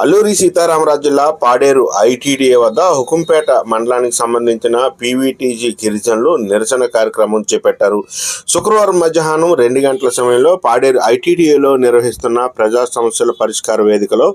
అల్లూరి సీతారామరాజు జిల్లా పాడేరు ఐటీడీఏ వద్ద హుకుంపేట మండలానికి సంబంధించిన పీవీటీజీ గిరిజనులు నిరసన కార్యక్రమం చేపట్టారు. శుక్రవారం మధ్యాహ్నం రెండు గంటల సమయంలో పాడేరు ఐటీడీఏలో నిర్వహిస్తున్న ప్రజా సమస్యల పరిష్కార వేదికలో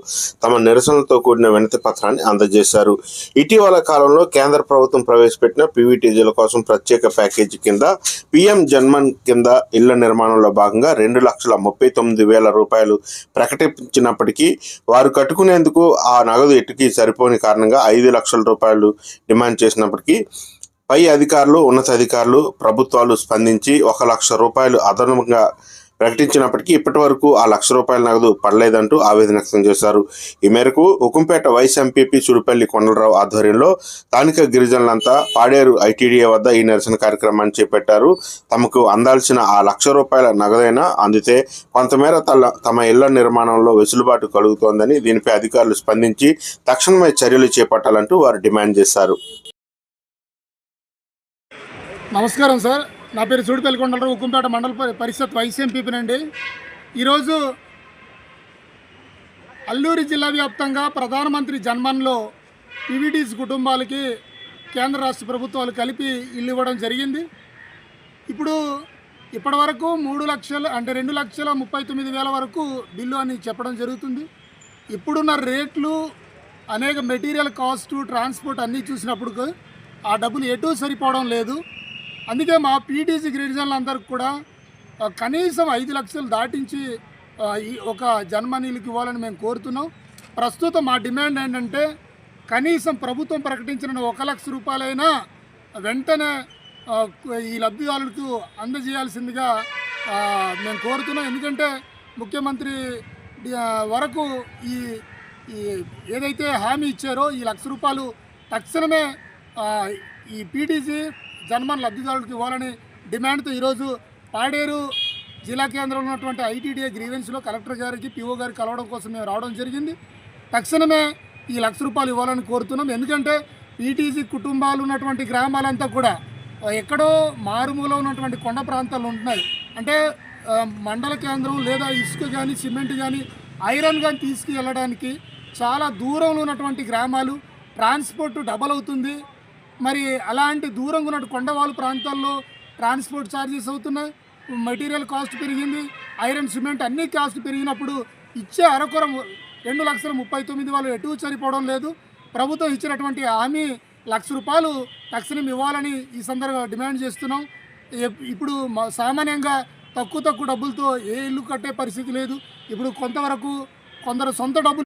తమ నిరసనలతో కూడిన వినతి పత్రాన్ని అందజేశారు. ఇటీవల కాలంలో కేంద్ర ప్రభుత్వం ప్రవేశపెట్టిన పీవీటీజీల కోసం ప్రత్యేక ప్యాకేజీ కింద పీఎం జన్మన్ కింద ఇళ్ళ నిర్మాణంలో భాగంగా రెండు లక్షల ముప్పై తొమ్మిది వేల రూపాయలు ప్రకటించినప్పటికీ వారు కట్టుకునేందుకు ఆ నగదు ఎట్టుకి సరిపోని కారణంగా ఐదు లక్షల రూపాయలు డిమాండ్ చేసినప్పటికీ పై అధికారులు ఉన్నతాధికారులు ప్రభుత్వాలు స్పందించి ఒక లక్ష రూపాయలు అదనంగా ప్రకటించినప్పటికీ ఇప్పటి వరకు ఆ లక్ష రూపాయల నగదు పడలేదంటూ ఆవేదన వ్యక్తం చేశారు. ఈ మేరకు ఉకుంపేట వైస్ ఎంపీపీ సుడిపల్లి కొండలరావు ఆధ్వర్యంలో స్థానిక గిరిజనులంతా పాడేరు ఐటీడీఏ వద్ద ఈ నిరసన కార్యక్రమాన్ని చేపట్టారు. తమకు అందాల్సిన ఆ లక్ష రూపాయల నగదైనా అందితే కొంతమేర తల తమ ఇళ్ళ నిర్మాణంలో వెసులుబాటు కలుగుతోందని దీనిపై అధికారులు స్పందించి తక్షణమే చర్యలు చేపట్టాలంటూ వారు డిమాండ్ చేశారు. నమస్కారం సార్. నా పేరు చూడిపల్లి కొండలరావు ఉక్కుంపేట మండల పరిషత్ వైస్ ఎంపీపీనండి ఈరోజు అల్లూరి జిల్లా వ్యాప్తంగా ప్రధానమంత్రి జన్మన్లో పీవీటీస్ కుటుంబాలకి కేంద్ర రాష్ట్ర ప్రభుత్వాలు కలిపి ఇల్లు ఇవ్వడం జరిగింది. ఇప్పుడు ఇప్పటి వరకు మూడు లక్షలు అంటే రెండు లక్షల ముప్పై తొమ్మిది వేల వరకు బిల్లు అని చెప్పడం జరుగుతుంది. ఇప్పుడున్న రేట్లు అనేక మెటీరియల్ కాస్ట్ ట్రాన్స్పోర్ట్ అన్నీ చూసినప్పుడు ఆ డబ్బులు ఎటు సరిపోవడం లేదు. అందుకే మా పీటీసీ గిరిజనులందరికీ కూడా కనీసం ఐదు లక్షలు దాటించి ఒక జన్మనీళ్ళకి ఇవ్వాలని మేము కోరుతున్నాం. ప్రస్తుతం మా డిమాండ్ ఏంటంటే కనీసం ప్రభుత్వం ప్రకటించిన ఒక లక్ష రూపాయలైనా వెంటనే ఈ లబ్ధిదారులకు అందజేయాల్సిందిగా మేము కోరుతున్నాం. ఎందుకంటే ముఖ్యమంత్రి వరకు ఈ ఈ ఏదైతే హామీ ఇచ్చారో ఈ లక్ష రూపాయలు తక్షణమే ఈ పీటీసీ జన్మన్ లబ్ధిదారులకు ఇవ్వాలని డిమాండ్తో ఈరోజు పాడేరు జిల్లా కేంద్రంలో ఉన్నటువంటి ఐటీడీఏ గ్రీవెన్స్లో కలెక్టర్ గారికి పిఓ గారికి కలవడం కోసం మేము రావడం జరిగింది. తక్షణమే ఈ లక్ష రూపాయలు ఇవ్వాలని కోరుతున్నాం. ఎందుకంటే పీటీసీ కుటుంబాలు ఉన్నటువంటి గ్రామాలంతా కూడా ఎక్కడో మారుమూల ఉన్నటువంటి కొండ ప్రాంతాలు ఉంటున్నాయి. అంటే మండల కేంద్రం లేదా ఇసుక కానీ సిమెంట్ కానీ ఐరన్ కానీ తీసుకువెళ్ళడానికి చాలా దూరంలో ఉన్నటువంటి గ్రామాలు ట్రాన్స్పోర్ట్ డబల్ అవుతుంది. మరి అలాంటి దూరంగా ఉన్న కొండవాళ్ళు ప్రాంతాల్లో ట్రాన్స్పోర్ట్ ఛార్జెస్ అవుతున్నాయి. మెటీరియల్ కాస్ట్ పెరిగింది. ఐరన్ సిమెంట్ అన్ని కాస్ట్ పెరిగినప్పుడు ఇచ్చే అరకొర రెండు లక్షల ముప్పై తొమ్మిది వాళ్ళు ఎటు సరిపోవడం లేదు. ప్రభుత్వం ఇచ్చినటువంటి హామీ లక్ష రూపాయలు తక్షణం ఇవ్వాలని ఈ సందర్భంగా డిమాండ్ చేస్తున్నాం. ఇప్పుడు సామాన్యంగా తక్కువ తక్కువ డబ్బులతో ఏ ఇల్లు కట్టే పరిస్థితి లేదు. ఇప్పుడు కొంతవరకు కొందరు సొంత డబ్బులు